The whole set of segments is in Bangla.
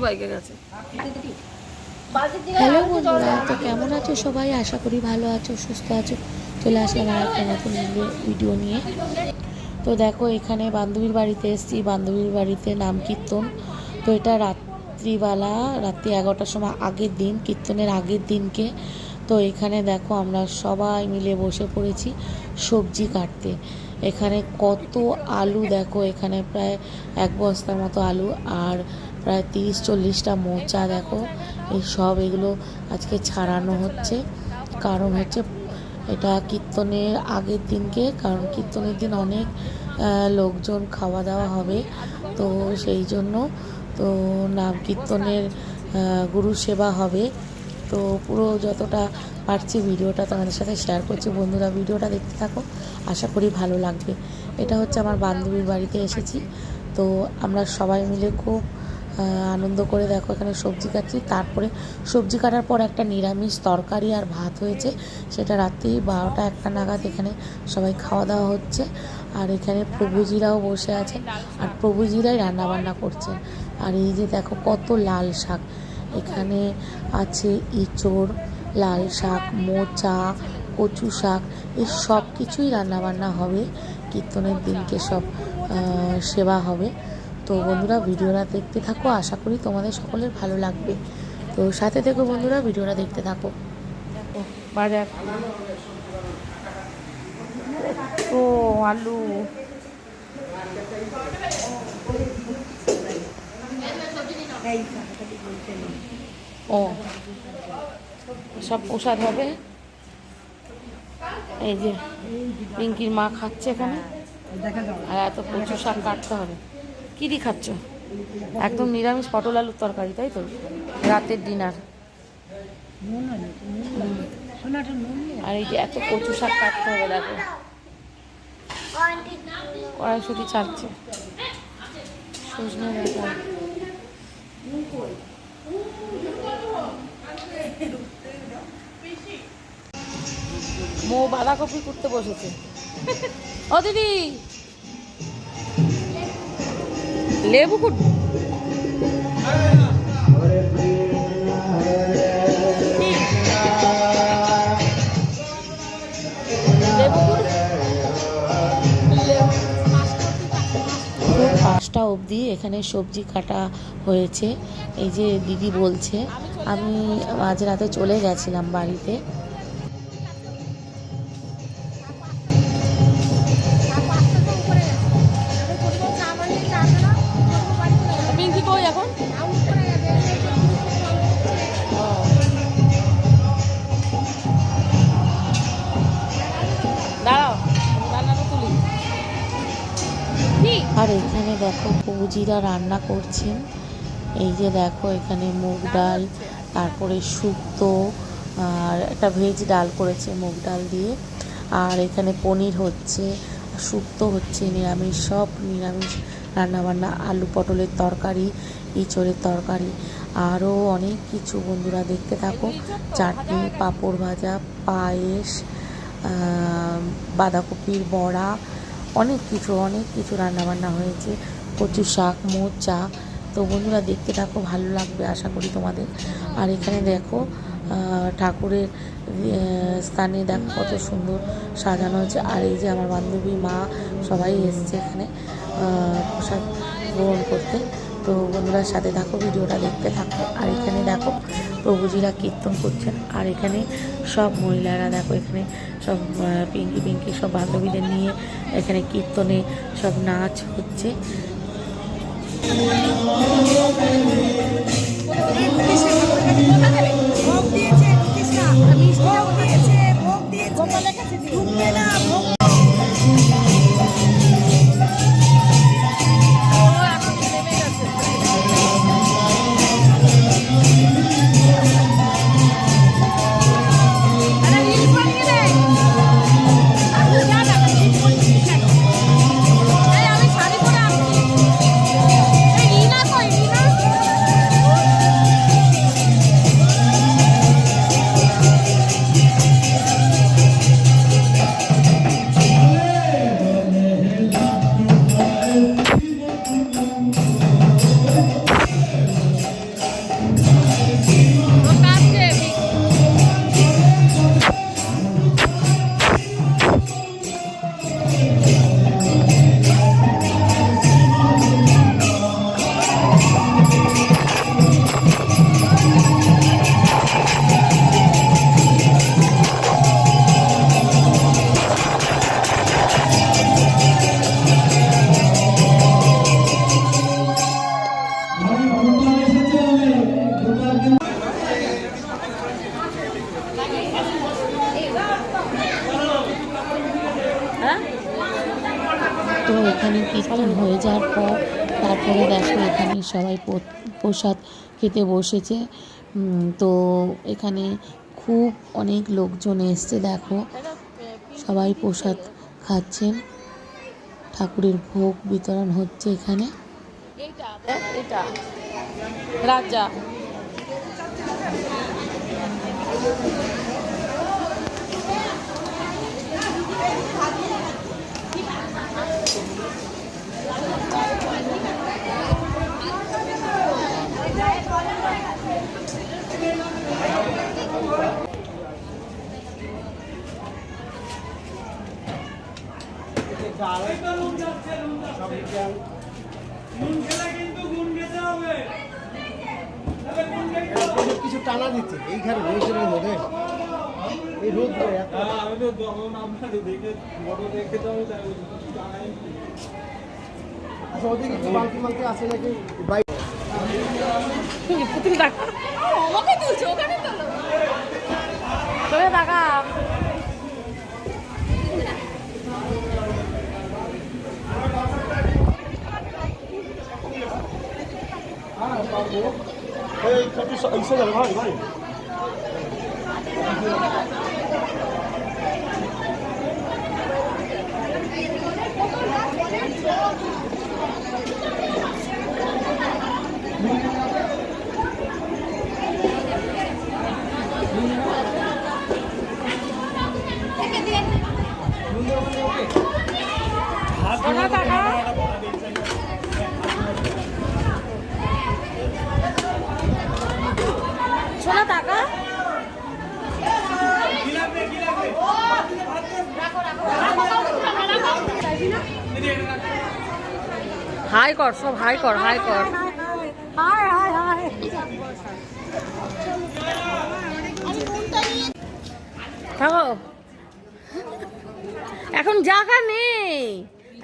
বাইকে গেছে? হ্যালো তো কেমন আছো সবাই? আশা করি ভালো আছো, সুস্থ আছো। চলে আসলাম আর একটা নতুন ভিডিও- নিয়ে। তো দেখো, এখানে বান্ধবীর বাড়িতে এসেছি। বান্ধবীর বাড়িতে নাম কীর্তন। তো এটা রাত্রিবেলা, রাত্রি এগারোটার সময় আগের দিন, কীর্তনের আগের দিনকে। তো এখানে দেখো আমরা সবাই মিলে বসে পড়েছি সবজি কাটতে। এখানে কত আলু দেখো, এখানে প্রায় এক বস্তার মতো আলু আর প্রায় তিরিশ চল্লিশটা মোচা দেখো। এই সব এগুলো আজকে ছাড়ানো হচ্ছে। কারণ হচ্ছে এটা কীর্তনের আগের দিনকে, কারণ কীর্তনের দিন অনেক লোকজন খাওয়া দাওয়া হবে। তো সেই জন্য তো নাম কীর্তনের গুরু সেবা হবে। তো পুরো যতটা পারছি ভিডিওটা তোমাদের সাথে শেয়ার করছি। বন্ধুরা, ভিডিওটা দেখতে থাকো। আশা করি ভালো লাগবে। এটা হচ্ছে আমার বান্ধবীর বাড়িতে এসেছি। তো আমরা সবাই মিলে খুব আনন্দ করে দেখো এখানে সবজি কাটছি। তারপরে সবজি কাটার পর একটা নিরামিষ তরকারি আর ভাত হয়েছে। সেটা রাত্রি বারোটা একটা নাগাদ এখানে সবাই খাওয়া দাওয়া হচ্ছে। আর এখানে প্রভুজিরাও বসে আছেন। আর প্রভুজিরাই রান্নাবান্না করছেন। আর এই যে দেখো কত লাল শাক। এখানে আছে ইঁচড়, লাল শাক, মোচা, কচু শাক, এই সব কিছুই রান্নাবান্না হবে। কীর্তনের দিনকে সব সেবা হবে। তো বন্ধুরা, ভিডিওটা দেখতে থাকো। আশা করি তোমাদের সকলের ভালো লাগবে। তো সাথে থেকো বন্ধুরা, ভিডিওটা দেখতে থাকো। বাজার। ও, আলু। ও সব প্রসাদ হবে? এই যে পিঙ্কির মা খাচ্ছে এখানে। আর এত প্রচুর শাক কাটতে হবে। কি দিয়ে খাচ্ছ? একদম নিরামিষ পটল আলুর তরকারি তাই তো? রাতের ডিনার। আর এই যে এত কচু শাক কাটতে হবে দেখো। কড়াইশুটি ছাড়ছে। সজনে মো বাঁধাকপি করতে বসেছে। ও দিদি! লেবু কুট এখানে সবজি কাটা হয়েছে। এই যে দিদি বলছে আমি মাঝ রাতে চলে গেছিলাম বাড়িতে। এখানে দেখো বৌজিরা রান্না করছেন। এই যে দেখো এখানে মুগ ডাল, তারপরে শুক্তো, আর একটা ভেজ ডাল করেছে মুগ ডাল দিয়ে। আর এখানে পনির হচ্ছে, শুক্তো হচ্ছে, নিরামিষ, সব নিরামিষ রান্নাবান্না, আলু পটলের তরকারি, ইঁচড়ের তরকারি, আরও অনেক কিছু বন্ধুরা দেখতে থাকো। চাটনি, পাঁপড় ভাজা, পায়েস বাঁধাকপির বড়া অনেক কিছু অনেক কিছু রান্নাবান্না হয়েছে। কচু শাক মোচা তো বন্ধুরা, দেখতে থাকো, ভালো লাগবে, আশা করি তোমাদের। আর এখানে দেখো ঠাকুরের স্থানে দেখো কত সুন্দর সাজানো হয়েছে। আর এই যে আমার বান্ধবী মা, সবাই এসছে এখানে প্রসাদ গ্রহণ করতে। তো বন্ধুরা, সাথে থাকো, ভিডিওটা দেখতে থাকো। আর এখানে দেখো, প্রভুজিরা কীর্তন করছেন। আর এখানে সব মহিলারা, দেখো, এখানে সব পিঙ্কি পিঙ্কি, সব বান্ধবীদের নিয়ে এখানে কীর্তনে সব নাচ হচ্ছে। সবাই প্রসাদ খেতে বসেছে। তো এখানে খুব অনেক লোকজন এসছে, দেখো। সবাই প্রসাদ খাচ্ছেন। ঠাকুরের ভোগ বিতরণ হচ্ছে এখানে। রাজা। এইখানে রোদের মধ্যে এই রোদ। হ্যাঁ, আমি তো আপনার দেখে দেখে আচ্ছা ওদিকে আছে নাকি বাইক পুতুল দেখা আমাকে তুলছে ওখানে তোলো তোরে দেখা এই কত ইসে যাবে ভাই ভাই সোনা টাকা সোনা টাকা হাই কর সব হাই কর হাই কর। থাকো এখন জায়গা নেই।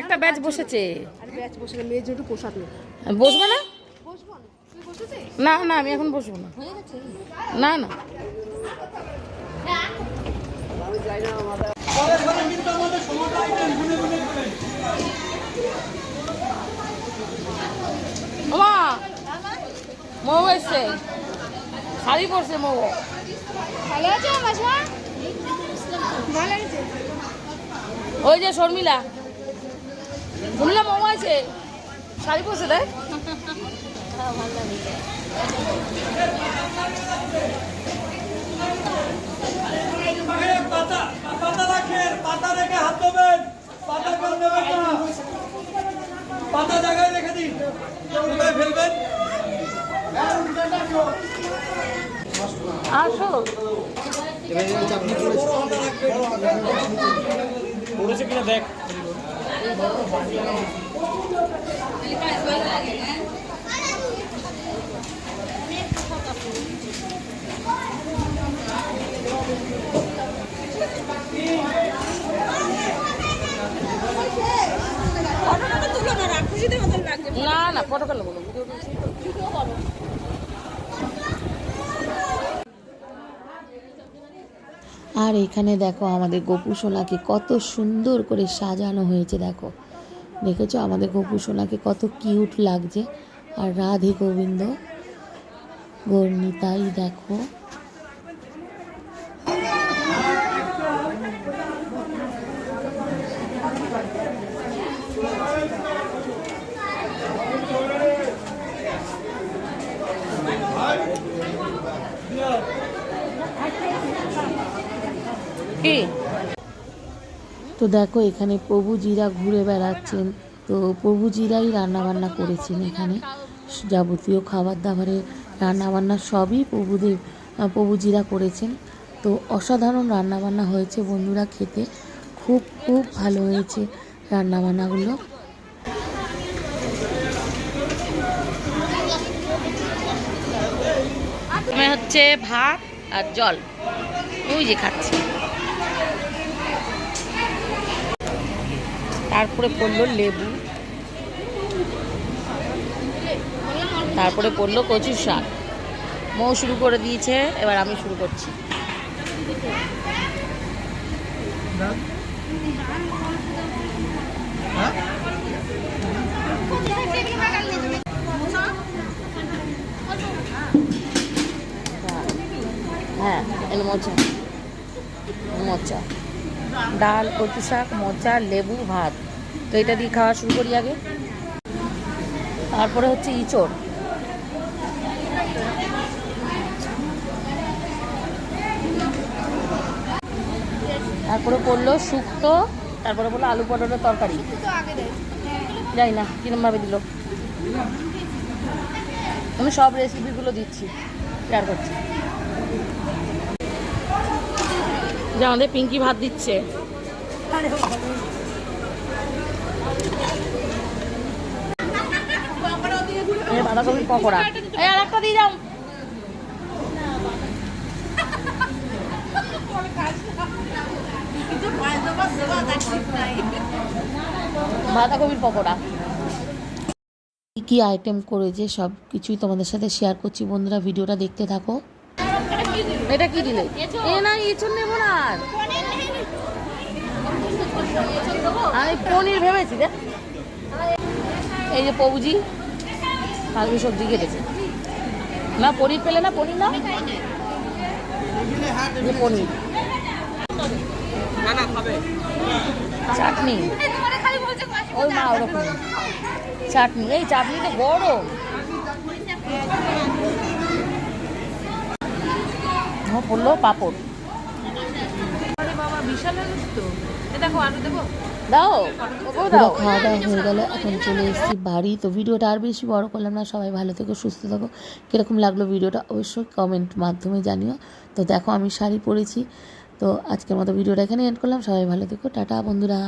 একটা ব্যাচ বসেছে। বসবে না? না? না আমি এখন বসবো না। না না। আমাদের ওমা মৌ এসছে শাড়ি পরছে মৌ ভালো আছে ভালো আছে ওই যে শর্মিলা শুনলাম মৌ আছে শাড়ি পরছে পাতা পাতা রাখেন পাতা রেখে হাত দেবেন পাতা কেউ নেবেন না পাতা জায়গায় রেখে দিন কোথায় ফেলবেন আসো পড়েছে কিনা দেখ ফটোটা তুলো না রাক্ষসীদের মতন লাগছে না না আর এখানে দেখো আমাদের গোপু সোনাকে কত সুন্দর করে সাজানো হয়েছে, দেখো। দেখেছ? আমাদের গোপু সোনাকে কত কিউট লাগছে। আর রাধে গোবিন্দ গর্ণিতাই দেখো। কি? তো দেখো এখানে প্রভুজিরা ঘুরে বেড়াচ্ছেন। তো প্রভুজিরাই রান্নাবান্না করেছেন এখানে। যাবতীয় খাবার দাবারের রান্নাবান্না সবই প্রভুদের প্রভুজিরা করেছেন। তো অসাধারণ রান্নাবান্না হয়েছে বন্ধুরা খেতে। খুব খুব ভালো হয়েছে রান্নাবান্নাগুলো। হচ্ছে ভাত আর জল। ওই যে খাচ্ছি। তারপরে পড়ল লেবু। তারপরে পড়ল কচুর শাক। মৌ শুরু করে দিয়েছে, এবার আমি শুরু করছি। হ্যাঁ এলো মোচা। মোচা। ডাল, কচু শাক, মোচা, লেবু, ভাত। তো এটা দিয়ে খাওয়া শুরু করি আগে। তারপরে হচ্ছে ইঁচড়। তারপরে পড়ল শুক্তো, তারপরে বলল আলু পটলের তরকারি। যাই না কিরমভাবে দিল। আমি সব রেসিপিগুলো দিচ্ছি শেয়ার করছি। যে আমাদের পিঙ্কি ভাত দিচ্ছে। বাঁধাকপির পকোড়া। এই আর একটা দিয়ে যাও বাঁধাকপির পকোড়া। কী কী আইটেম করেছে সব কিছুই তোমাদের সাথে শেয়ার করছি। বন্ধুরা ভিডিওটা দেখতে থাকো। এটা কি দিলে? এ না এঁচড় নেব না আর। আমি পনির ভেবেছি রে এই যে পৌজি কালকে সবজি কেটেছে না পনির পেলে না পনির না? যে পনির। চাটনি। ওই মা ওরকম। চাটনি এই চাটনিটা গরম। পড়ল পাপড় দাও দাও। খাওয়া দাওয়া হয়ে গেল এখন চলে এসেছি বাড়ি। তো ভিডিওটা আর বেশি বড় করলাম না সবাই ভালো থেকো সুস্থ থাকো। কীরকম লাগল ভিডিওটা অবশ্যই কমেন্ট মাধ্যমে জানিও। তো দেখো আমি শাড়ি পরেছি। তো আজকের মতো ভিডিওটা এখানে এন্ড করলাম। সবাই ভালো থেকো টাটা বন্ধুরা।